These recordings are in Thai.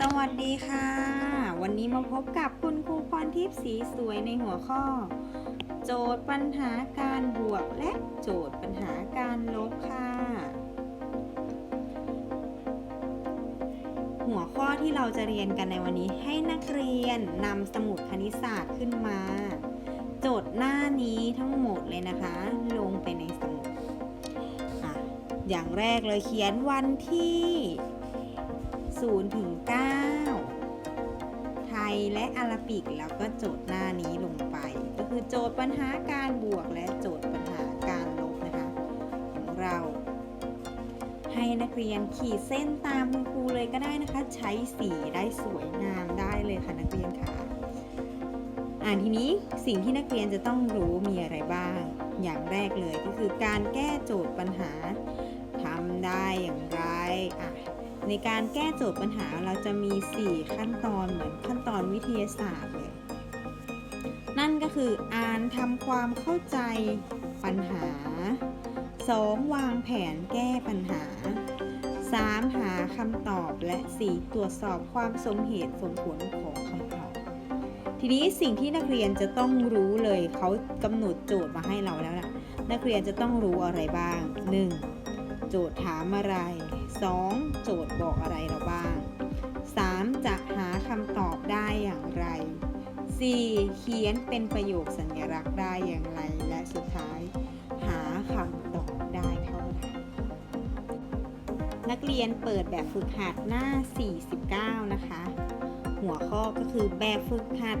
สวัสดีค่ะ วันนี้มาพบกับคุณครูพรทิพย์สีสวยในหัวข้อ โจทย์ปัญหาการบวกและโจทย์ปัญหาการลบค่ะ หัวข้อที่เราจะเรียนกันในวันนี้ให้นักเรียนนำสมุดคณิตศาสตร์ขึ้นมา โจทย์หน้านี้ทั้งหมดเลยนะคะ ลงไปในสมุดอะอย่างแรกเลยเขียนวันที่ 0ถึง9ไทยและอาราบิกแล้วก็โจทย์หน้านี้ลงไป ก็คือโจทย์ปัญหาการบวกและโจทย์ปัญหาการลบนะคะ ของเรา ให้นักเรียนขีดเส้นตามคุณครูเลยก็ได้นะคะ ใช้สีได้สวยงามได้เลยค่ะนักเรียนค่ะอ่านทีนี้สิ่งที่นักเรียนจะต้องรู้มีอะไรบ้าง อย่างแรกเลยก็คือการแก้โจทย์ปัญหา ในการแก้โจทย์ปัญหาเราจะมี 4 ขั้นตอนเหมือนขั้นตอนวิทยาศาสตร์เลยนั่นก็คืออ่านทำความเข้าใจปัญหา 2. วางแผนแก้ปัญหา 3. หาคำตอบและ 4. ตรวจสอบความสมเหตุสมผลของคำตอบ ทีนี้สิ่งที่นักเรียนจะต้องรู้เลยเขากำหนดโจทย์มาให้เราแล้วนะนักเรียนจะต้องรู้อะไรบ้าง 1. โจทย์ถามอะไร 2. โจทย์บอกอะไรเราบ้าง 3. จะหาคำตอบได้อย่างไร 4. เขียนเป็นประโยคสัญลักษณ์ได้อย่างไร และสุดท้าย หาคำตอบได้เท่าไหร่นักเรียนเปิดแบบฝึกหัดหน้า 49 นะคะ หัวข้อก็คือแบบฝึกหัด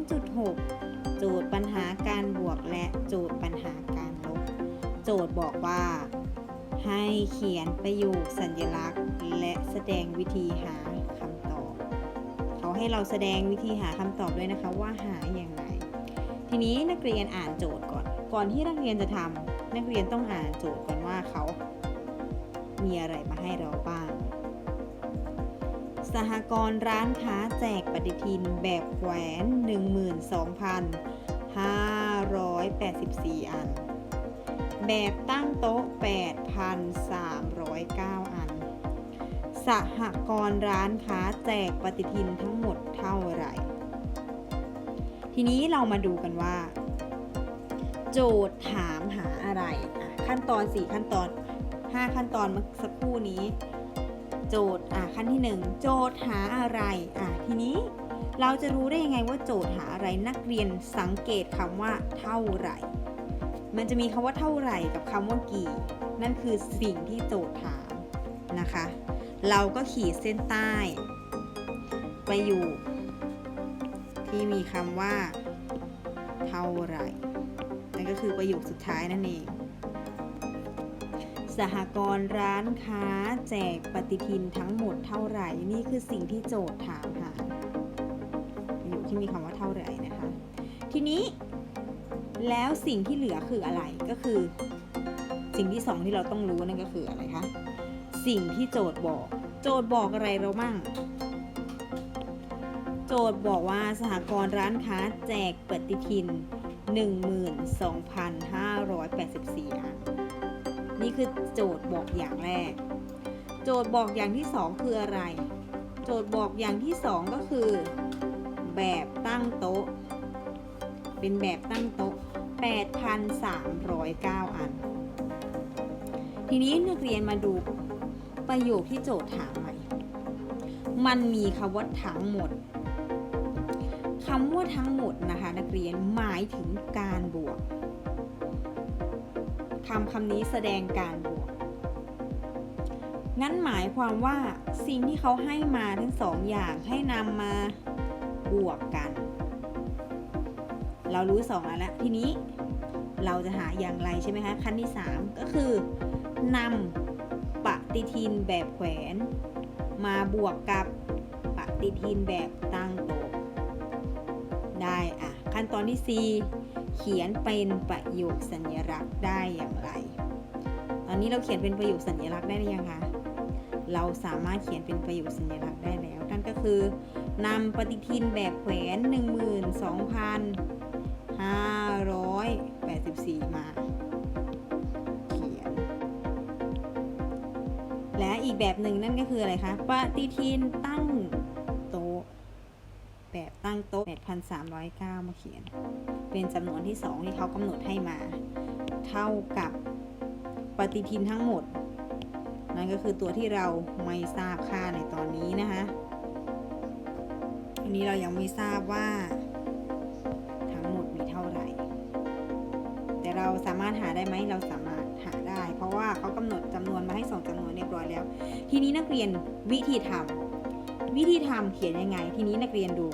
2.6 โจทย์ปัญหาการบวกและโจทย์ปัญหาการลบ โจทย์บอกว่า ให้เขียนประโยคสัญลักษณ์ และแสดงวิธีหาคำตอบ เขาให้เราแสดงวิธีหาคำตอบด้วยนะคะว่าหาอย่างไร ทีนี้นักเรียนอ่านโจทย์ก่อน ก่อนที่นักเรียนจะทำนักเรียนต้องอ่านโจทย์ก่อนว่าเขา มีอะไรมาให้เราบ้าง สหกรณ์ร้านค้าแจกปฏิทินแบบแขวน 12,584 อัน แบบตั้งโต๊ะ 8,309 อัน สหกรณ์ร้านค้าแจกปฏิทินทั้งหมดเท่าไหร่ ทีนี้เรามาดูกันว่า โจทย์ถามหาอะไร ขั้นตอน 4 ขั้นตอน 5 ขั้นตอนเมื่อสักครู่นี้ โจทย์อะขั้นที่ 1 โจทย์หาอะไรอะทีนี้เราจะรู้ได้ยังไงว่าโจทย์หาอะไรนักเรียนสังเกตคำว่าเท่าไหร่ มันจะมีคำว่าเท่าไหร่กับคำว่ากี่ นั่นคือสิ่งที่โจทย์ถามนะคะ เราก็ขีดเส้นใต้ ไปอยู่ ที่มีคำว่า เท่าไหร่นั่นก็คือประโยคสุดท้ายนั่นเอง สหกรณ์ร้านค้าแจกปฏิทินทั้งหมดเท่าไหร่ นี่คือสิ่งที่โจทย์ถามหาประโยคที่มีคำว่าเท่าไหร่นะคะ ทีนี้ แล้วสิ่งที่เหลือคืออะไรก็คือ สิ่งที่สองที่เราต้องรู้นั่นก็คืออะไรคะสิ่งที่โจทย์บอก โจทย์บอกอะไรเรามั่งโจทย์บอกว่าสหกรณ์ร้านค้าแจกปฏิทิน 12,584 อัน นี่คือโจทย์บอกอย่างแรก โจทย์บอกอย่างที่สองคืออะไร โจทย์บอกอย่างที่สองก็คือ แบบตั้งโต๊ะ เป็นแบบตั้งโต๊ะ 8,309 อัน ทีนี้นักเรียนมาดูประโยคที่โจทย์ถามใหม่ มันมีคำว่าทั้งหมดคำว่าทั้งหมดนะคะนักเรียนหมายถึงการบวกคำคำนี้แสดงการบวกงั้นหมายความว่าสิ่งที่เขาให้มาทั้งสองอย่างให้นำมาบวกกัน เรารู้สองอันแล้วทีนี้ เราจะหาอย่างไรใช่ไหมคะขั้นที่ 3 ก็คือนำปฏิทินแบบแขวน มาบวกกับปฏิทินแบบตั้งโต๊ะได้อะขั้นตอนที่ 4 เขียนเป็นประโยคสัญลักษณ์ได้อย่างไร ตอนนี้เราเขียนเป็นประโยคสัญลักษณ์ได้หรือยังคะเราสามารถเขียนเป็นประโยคสัญลักษณ์ได้แล้วนั่นก็คือนำปฏิทินแบบแขวน 1 2 0 0 0 และอีกแบบหนึ่งนั่นก็คืออะไรคะปฏิทินตั้งโต๊ะแบบตั้งโต๊ะ8,309 มาเขียน เป็นจำนวนที่ 2 ที่เขากำหนดให้มา เท่ากับปฏิทินทั้งหมด นั่นก็คือตัวที่เราไม่ทราบค่าในตอนนี้นะคะทีนี้เรายังไม่ทราบว่า เป็นวิธีทำวิธีทำเขียนยังไง ทีนี้นักเรียนดู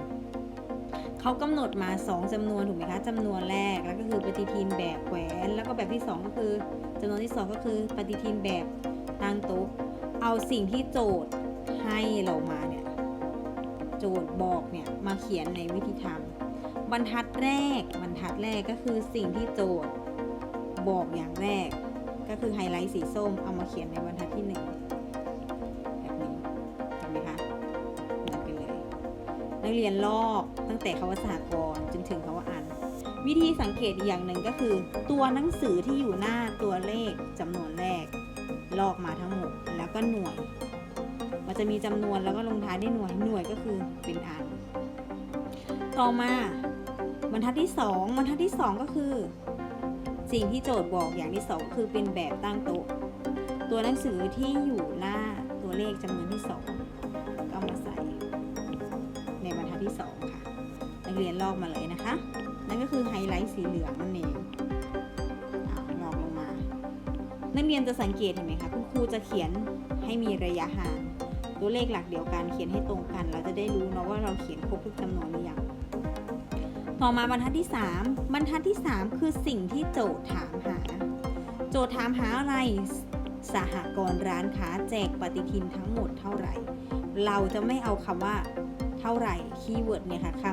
เขากำหนดมา 2 จำนวนถูกไหมคะจำนวนแรกแล้วก็คือปฏิทินแบบแหวน แล้วก็แบบที่ 2 ก็คือจำนวนที่ 2 ก็คือปฏิทินแบบตั้งโต๊ะเอาสิ่งที่โจทย์ให้เรามาเนี่ยโจทย์บอกเนี่ยมาเขียนในวิธีทำบรรทัดแรกบรรทัดแรกก็คือสิ่งที่โจทย์บอกอย่างแรก ก็คือไฮไลท์สีส้มเอามาเขียนในบรรทัดที่1 กเรียนลอกตั้งแต่คำว่าสหกรณ์จนถึงคำว่าอ่านวิธีสังเกตอีกอย่างหนึ่งก็คือ ตัวหนังสือที่อยู่หน้าตัวเลขจำนวนแรก ลอกมาทั้งหมดแล้วก็หน่วย มันจะมีจำนวนแล้วก็ลงท้ายด้วยหน่วยหน่วยก็คือเป็นอัน ต่อมาบรรทัดที่ 2บรรทัดที่ 2 ก็คือ สิ่งที่โจทย์บอกอย่างที่ 2 คือเป็นแบบตั้งโต๊ะ ตัวหนังสือที่อยู่หน้าตัวเลขจำนวนที่ 2 รียนลอกมาเลยนะคะ นั่นก็คือไฮไลท์สีเหลืองนั่นเองอลอกลงมา นักเรียนจะสังเกตเห็นไหมคะคุณครูจะเขียนให้มีระยะห่าง ตัวเลขหลักเดียวกันเขียนให้ตรงกัน เราจะได้รู้เนาะว่าเราเขียนครบทุกจำนวนหรือยังต่อมาบรรทัดที่ 3 บรรทัดที่ 3 คือสิ่งที่โจทย์ถามหา โจทย์ถามหาอะไรสหกรณ์ร้านค้าแจกปฏิทินทั้งหมดเท่าไหร่ เราจะไม่เอาคำว่าเท่าไหร่คีย์เวิร์ดเนี่ยค่ะค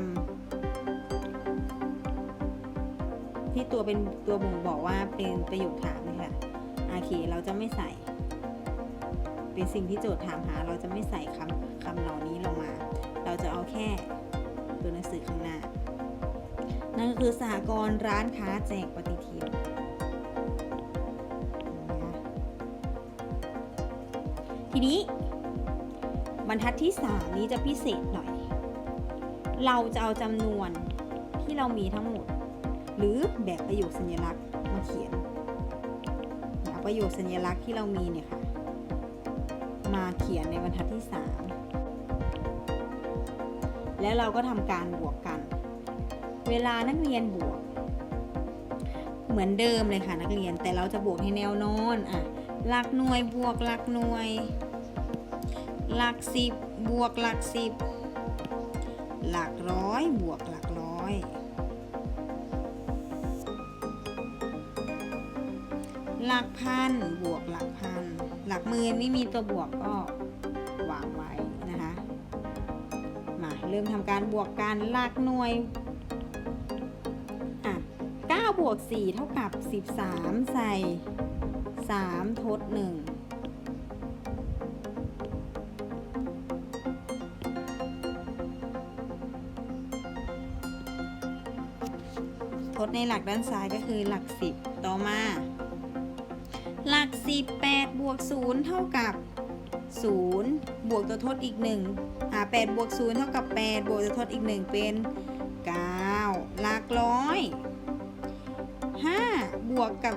ที่ตัวเป็นตัวบ่งบอกว่าเป็นประโยคถามเนี่ยค่ะโอเคเราจะไม่ใส่ เป็นสิ่งที่โจทย์ถามหา เราจะไม่ใส่คำคำเหล่านี้ลงมา เราจะเอาแค่ตัวหนังสือข้างหน้า นั่นก็คือสหกรณ์ร้านค้าแจกปฏิทินทีนี้บรรทัดที่ 3 นี้จะพิเศษหน่อย เราจะเอาจำนวนที่เรามีทั้งหมด หรือแบบประโยคสัญลักษณ์มาเขียนเอาประโยคสัญลักษณ์ที่เรามีเนี่ยค่ะ มาเขียนในบรรทัดที่ 3 แล้วเราก็ทำการบวกกัน เวลานักเรียนบวก เหมือนเดิมเลยค่ะนักเรียนแต่เราจะบวกในแนวนอนอะหลักหน่วยบวกหลักหน่วยหลักสิบบวกหลักสิบหลักร้อยบวกหลักร้อย หลักพันบวกหลักพัน หลักหมื่นไม่มีตัวบวกก็วางไว้นะคะ มาเริ่มทำการบวกกันหลักหน่วยอะ9บวก4เท่ากับ 13 ใส่ 3 ทด 1ทดในหลักด้านซ้ายก็คือหลัก 10 ต่อมา 18 บวก 0 เท่ากับ 0 บวกตัวทดอีก1อ่า8บวก 0 เท่ากับ 8 บวกตัวทดอีก 1 เป็น 9 หลักร้อย 5 บวกกับ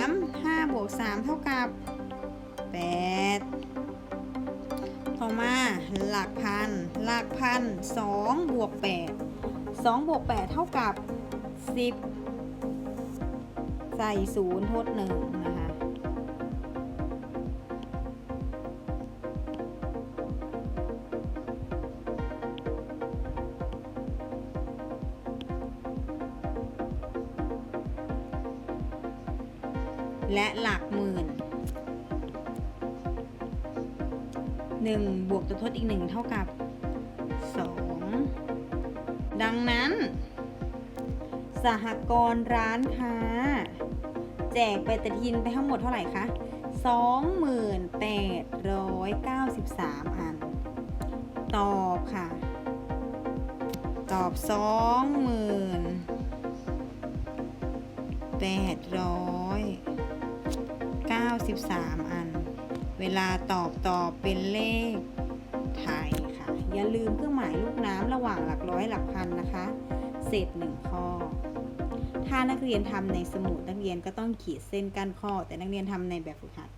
3 5 บวก 3 เท่ากับ 8 ต่อมาหลักพัน หลักพัน 2 บวก 8 2 บวก 8 เท่ากับ 10 ใส่ 0 ทด 1 และหลักหมื่น 1 บวกตัวทดอีก 1 เท่ากับ 2 ดังนั้น สหกรณ์ร้านค้า แจกไปฏิทินไปทั้งหมดเท่าไหร่คะ 2893 อัน ตอบค่ะ ตอบ 93 อัน เวลาตอบตอบเป็นเลขไทยค่ะ อย่าลืมเครื่องหมายลูกน้ำระหว่างหลักร้อยหลักพันนะคะ เศษหนึ่งข้อ ถ้านักเรียนทำในสมุดนักเรียนก็ต้องขีดเส้นกั้นข้อ แต่นักเรียนทำในแบบฝึกหัด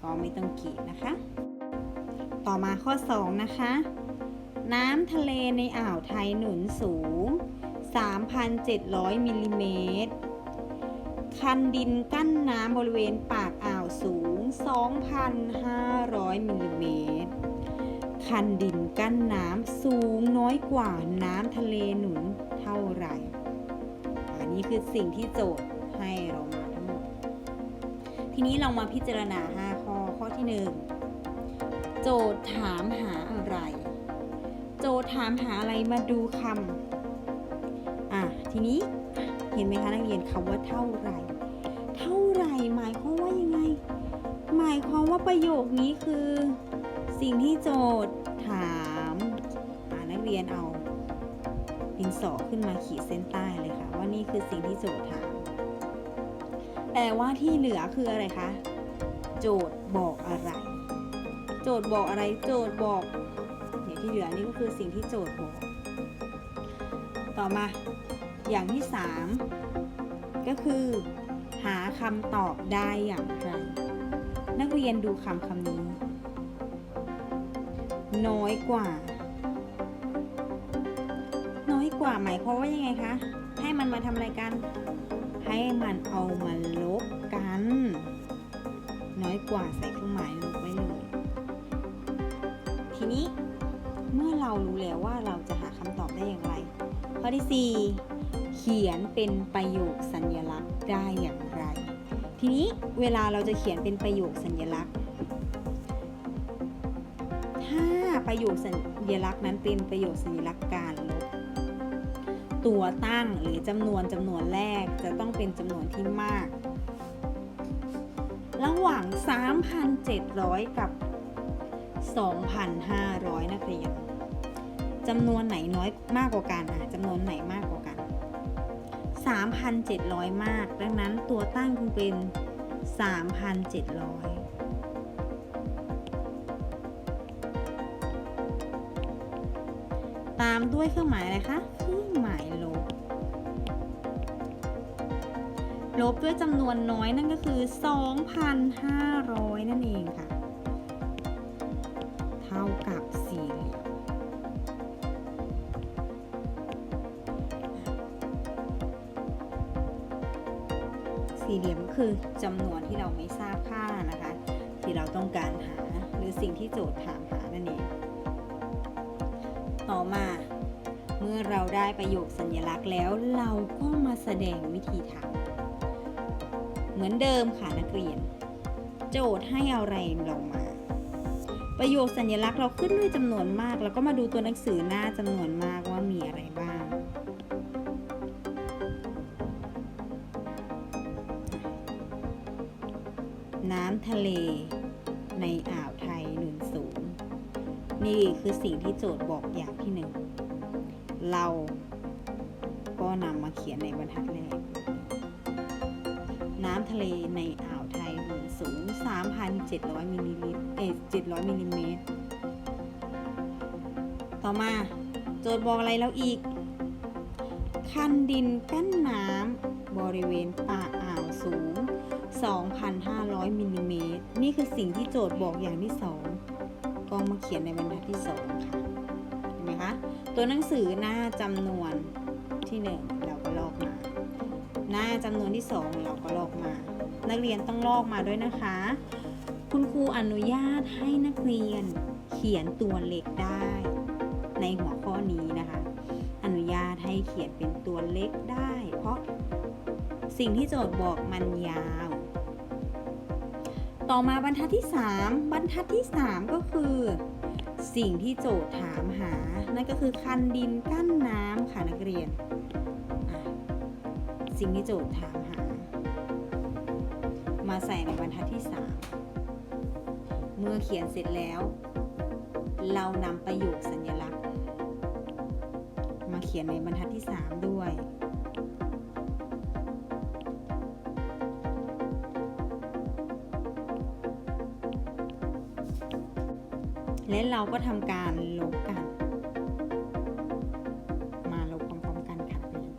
ก็ไม่ต้องขีดนะคะ ต่อมาข้อ 2 นะคะ น้ำทะเลในอ่าวไทยหนุนสูง 3,700มิลลิเมตรคันดินกั้นน้ำบริเวณปากอ่า 2,500 มิลลิเมตร คันดินกั้นน้ำสูงน้อยกว่าน้ำทะเลหนุนเท่าไหร่ อันนี้คือสิ่งที่โจทย์ให้เรามาทั้งหมด ทีนี้เรามาพิจารณา 5 ข้อ ข้อที่ 1 โจทย์ถามหาอะไร โจทย์ถามหาอะไรมาดูคำอะ ทีนี้เห็นไหมคะนักเรียนคำว่าเท่าไหร่ เท่าไหร่หมายความว่ายังไง หมายความว่าประโยคนี้คือ สิ่งที่โจทย์ถามอานักเรียนเอาดินสอขึ้นมาขีดเส้นใต้เลยค่ะ ว่านี่คือสิ่งที่โจทย์ถาม แต่ว่าที่เหลือคืออะไรคะ โจทย์บอกอะไร โจทย์บอกอะไร โจทย์บอกเนี่ยที่เหลือนี่ก็คือสิ่งที่โจทย์บอก ต่อมา อย่างที่ 3 ก็คือ หาคำตอบได้อย่างไร นักเรียนดูคำคำนี้ น้อยกว่า น้อยกว่าหมายความว่ายังไงคะ ให้มันมาทำอะไรกัน ให้มันเอามาลบกัน น้อยกว่าใส่เครื่องหมายลบไว้เลย ทีนี้เมื่อเรารู้แล้วว่าเราจะหาคำตอบได้อย่างไร ข้อที่ 4 เขียนเป็นประโยคสัญลักษณ์ได้อย่างไร ทีนี้เวลาเราจะเขียนเป็นประโยคสัญลักษณ์ ถ้าประโยคสัญลักษณ์นั้นเป็นประโยคสัญลักษณ์การลบ ตัวตั้งหรือจำนวนจำนวนแรกจะต้องเป็นจำนวนที่มาก ระหว่าง 3,700 กับ 2,500 นักเรียนจำนวนไหนน้อยมากกว่ากันอะจำนวนไหนมากกว่า 3,700 มาก ดังนั้นตัวตั้งคงเป็น 3,700ตามด้วยเครื่องหมายอะไรคะ เครื่องหมายลบ ลบด้วยจำนวนน้อยนั่นก็คือ 2,500 นั่นเองค่ะ เท่ากับ4 สี่เหลี่ยมก็คือจำนวนที่เราไม่ทราบค่านะคะ ที่เราต้องการหาหรือสิ่งที่โจทย์ถามหานั่นเอง ต่อมาเมื่อเราได้ประโยคสัญลักษณ์แล้วเราก็มาแสดงวิธีทำเหมือนเดิมค่ะนักเรียน โจทย์ให้เอาอะไรเรามา ประโยคสัญลักษณ์เราขึ้นด้วยจำนวนมาก แล้วก็มาดูตัวหนังสือหน้าจำนวนมากว่ามีอะไร น้ำทะเลในอ่าวไทยหนุนสูงนี่คือสิ่งที่โจทย์บอกอย่างที่หนึ่ง เราก็นำมาเขียนในบรรทัดแรก น้ำทะเลในอ่าวไทยหนุนสูง 3,700มิลลิลิตรเอ700มิลลิเมตร ต่อมาโจทย์บอกอะไรแล้วอีก คันดินกั้นน้ำบริเวณปาก 2,500มิลลิเมตรนี่คือสิ่งที่โจทย์บอกอย่างที่สองก็มาเขียนในบรรทัดที่สองค่ะ เห็นไหมคะ ตัวหนังสือหน้าจำนวนที่หนึ่งเราก็ลอกมา หน้าจำนวนที่สองเราก็ลอกมา นักเรียนต้องลอกมาด้วยนะคะ คุณครูอนุญาตให้นักเรียนเขียนตัวเล็กได้ ในหัวข้อนี้นะคะ อนุญาตให้เขียนเป็นตัวเล็กได้ เพราะสิ่งที่โจทย์บอกมันยาว ต่อมาบรรทัดที่ 3 บรรทัดที่ 3 ก็คือ สิ่งที่โจทย์ถามหา นั่นก็คือคันดินกั้นน้ำค่ะนักเรียน สิ่งที่โจทย์ถามหา มาใส่ในบรรทัดที่ 3 เมื่อเขียนเสร็จแล้ว เรานำประโยคสัญลักษณ์ มาเขียนในบรรทัดที่ 3 ด้วย และเราก็ทำการลบกัน มาลบพร้อมๆกันค่ะเรียน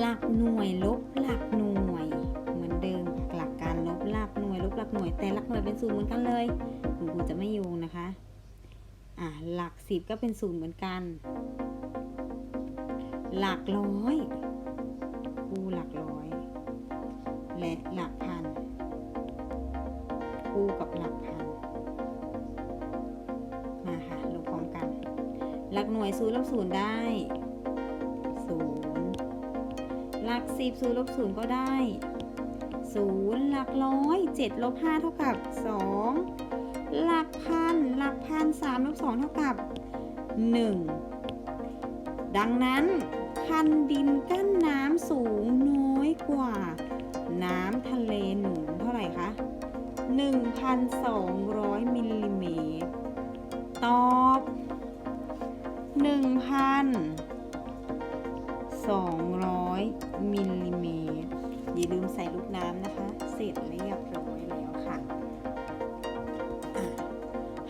หลักหน่วยลบหลักหน่วย เหมือนเดิมหลักการลบหลักหน่วย ลบหลักหน่วย แต่หลักหน่วยเป็นศูนย์เหมือนกันเลยคุณครูจะไม่โยงนะคะอ่าหลักสิบก็เป็นศูนย์เหมือนกัน หลักร้อยคูหลักร้อย และหลักพัน คู่กับหลักพัน หลักหน่วยศูนย์ลบศูนย์ได้ศูนย์หลักสิบศูนย์ลบศูนย์ก็ได้ศูนย์หลักร้อยเจ็ดลบห้าเท่ากับสองหลักพันหลักพันสามลบสองเท่ากับหนึ่งดังนั้นคันดินกั้นน้ำสูงน้อยกว่า น้ำทะเลหนุนเท่าไหร่คะ 1,200 มิลลิเมตร ตอบ 1,200 มิลลิเมตร อย่าลืมใส่ลูกน้ำนะคะ เสร็จเรียบร้อยแล้วค่ะ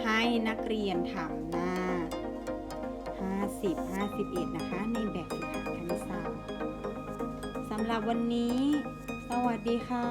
ให้นักเรียนทำหน้า 50 51 นะคะ ในแบบฝึกหัดคณิตศาสตร์สำหรับวันนี้ สวัสดีค่ะ